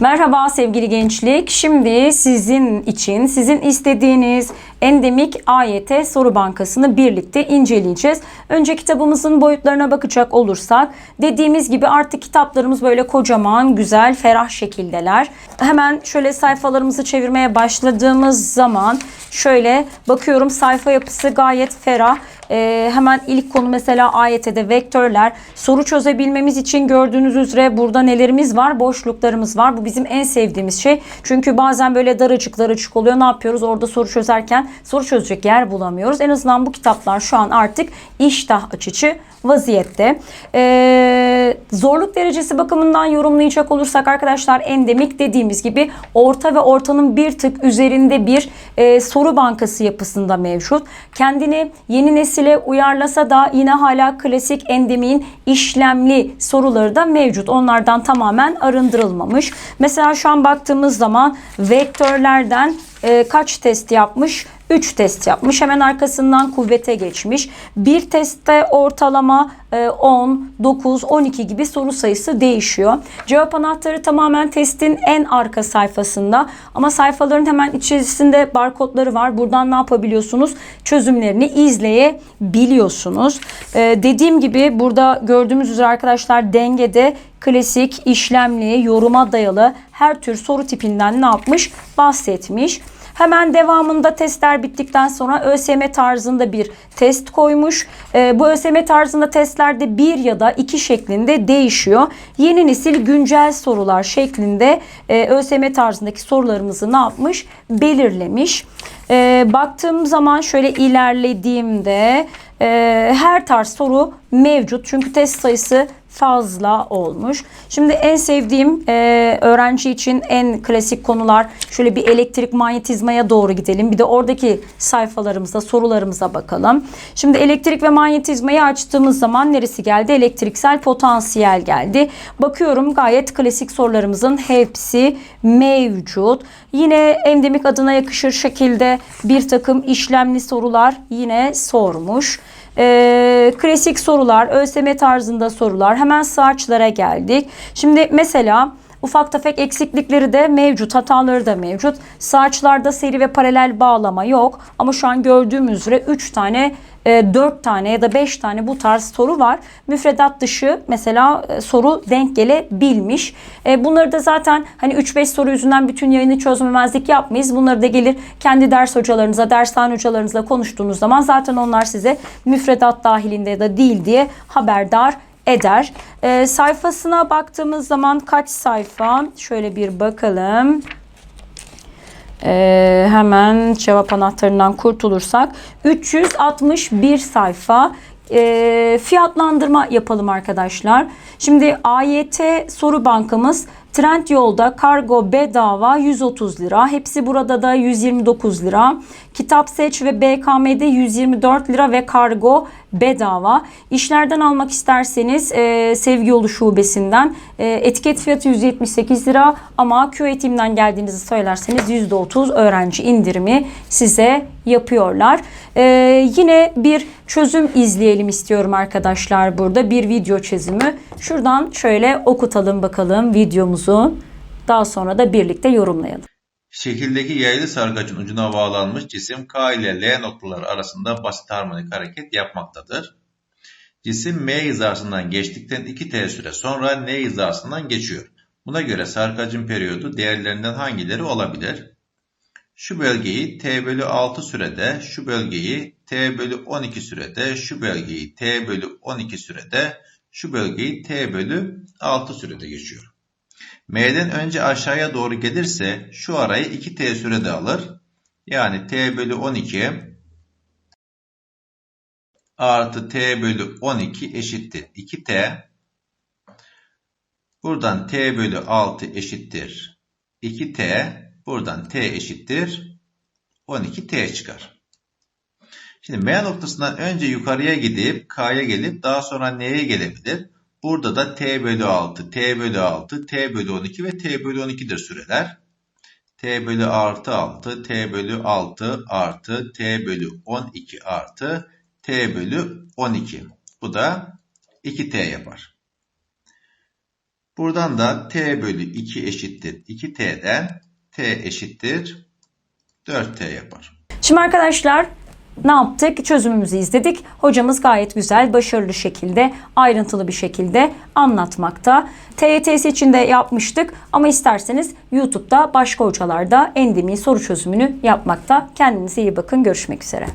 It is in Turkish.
Merhaba sevgili gençlik. Şimdi sizin için, sizin istediğiniz endemik AYT soru bankasını birlikte inceleyeceğiz. Önce kitabımızın boyutlarına bakacak olursak dediğimiz gibi artık kitaplarımız böyle kocaman, güzel, ferah şekildeler. Hemen şöyle sayfalarımızı çevirmeye başladığımız zaman şöyle bakıyorum sayfa yapısı gayet ferah. Ee, hemen ilk konu mesela AYT'de vektörler. Soru çözebilmemiz için gördüğünüz üzere burada nelerimiz var? Boşluklarımız var. Bu bizim en sevdiğimiz şey. Çünkü bazen böyle daracık daracık oluyor. Ne yapıyoruz? Orada soru çözerken soru çözecek yer bulamıyoruz. En azından bu kitaplar şu an artık iştah açıcı vaziyette. Ee, zorluk derecesi bakımından yorumlayacak olursak arkadaşlar endemik dediğimiz gibi orta ve ortanın bir tık üzerinde bir e, soru bankası yapısında mevcut. Kendini yeni nesile uyarlasa da yine hala klasik endemiğin işlemli soruları da mevcut. Onlardan tamamen arındırılmamış. Mesela şu an baktığımız zaman vektörlerden e, kaç test yapmış? 3 test yapmış. Hemen arkasından kuvvete geçmiş. Bir testte ortalama e, 10, 9, 12 gibi soru sayısı değişiyor. Cevap anahtarı tamamen testin en arka sayfasında. Ama sayfaların hemen içerisinde barkodları var. Buradan ne yapabiliyorsunuz? Çözümlerini izleyebiliyorsunuz. E, dediğim gibi burada gördüğümüz üzere arkadaşlar dengede klasik, işlemli, yoruma dayalı her tür soru tipinden ne yapmış? Bahsetmiş. Hemen devamında testler bittikten sonra ÖSYM tarzında bir test koymuş. Ee, bu ÖSYM tarzında testlerde bir ya da iki şeklinde değişiyor. Yeni nesil güncel sorular şeklinde e, ÖSYM tarzındaki sorularımızı ne yapmış? Belirlemiş. Ee, baktığım zaman şöyle ilerlediğimde e, her tarz soru mevcut. Çünkü test sayısı fazla olmuş. Şimdi en sevdiğim e, öğrenci için en klasik konular şöyle bir elektrik manyetizmaya doğru gidelim. Bir de oradaki sayfalarımıza, sorularımıza bakalım. Şimdi elektrik ve manyetizmayı açtığımız zaman neresi geldi? Elektriksel potansiyel geldi. Bakıyorum gayet klasik sorularımızın hepsi mevcut. Yine endemik adına yakışır şekilde bir takım işlemli sorular yine sormuş. Ee, klasik sorular, ÖSYM tarzında sorular. Hemen saçlara geldik. Şimdi mesela ufak tefek eksiklikleri de mevcut, hataları da mevcut. Saçlarda seri ve paralel bağlama yok. Ama şu an gördüğümüz üzere 3 tane, 4 tane ya da 5 tane bu tarz soru var. Müfredat dışı mesela e, soru denk gelebilmiş. E, bunları da zaten hani 3-5 soru yüzünden bütün yayını çözmemezlik yapmayız. Bunları da gelir kendi ders hocalarınıza, dershane hocalarınızla konuştuğunuz zaman zaten onlar size müfredat dahilinde ya da değil diye haberdar eder. E, sayfasına baktığımız zaman kaç sayfa? Şöyle bir bakalım. E, hemen cevap anahtarından kurtulursak 361 sayfa e, fiyatlandırma yapalım arkadaşlar. Şimdi AYT soru bankamız Trend yolda kargo bedava 130 lira. Hepsi burada da 129 lira. Kitap seç ve BKM'de 124 lira ve kargo bedava. İşlerden almak isterseniz e, Sevgi Yolu Şubesi'nden e, etiket fiyatı 178 lira ama Q eğitimden geldiğinizi söylerseniz %30 öğrenci indirimi size yapıyorlar. E, yine bir çözüm izleyelim istiyorum arkadaşlar burada. Bir video çözümü. Şuradan şöyle okutalım bakalım videomuzu. Daha sonra da birlikte yorumlayalım. Şekildeki yaylı sarkacın ucuna bağlanmış cisim K ile L noktaları arasında basit harmonik hareket yapmaktadır. Cisim M hizasından geçtikten 2t süre sonra N hizasından geçiyor. Buna göre sarkacın periyodu değerlerinden hangileri olabilir? Şu bölgeyi t bölü 6 sürede, şu bölgeyi t bölü 12 sürede, şu bölgeyi t bölü 12 sürede, şu bölgeyi t bölü 6 sürede geçiyor. M'den önce aşağıya doğru gelirse şu arayı 2t sürede alır. Yani t bölü 12 artı t bölü 12 eşittir 2t. Buradan t bölü 6 eşittir 2t. Buradan t eşittir 12t çıkar. Şimdi M noktasından önce yukarıya gidip K'ya gelip daha sonra N'ye gelebilir. Burada da t bölü 6, t bölü 6, t bölü 12 ve t bölü 12'dir süreler. t bölü artı 6, t bölü 6 artı t bölü 12 artı t bölü 12. Bu da 2t yapar. Buradan da t bölü 2 eşittir 2t'den t eşittir 4t yapar. Şimdi arkadaşlar ne yaptık? Çözümümüzü izledik. Hocamız gayet güzel, başarılı şekilde, ayrıntılı bir şekilde anlatmakta. TYT'si için de yapmıştık ama isterseniz YouTube'da başka hocalarda endemi soru çözümünü yapmakta. Kendinize iyi bakın. Görüşmek üzere.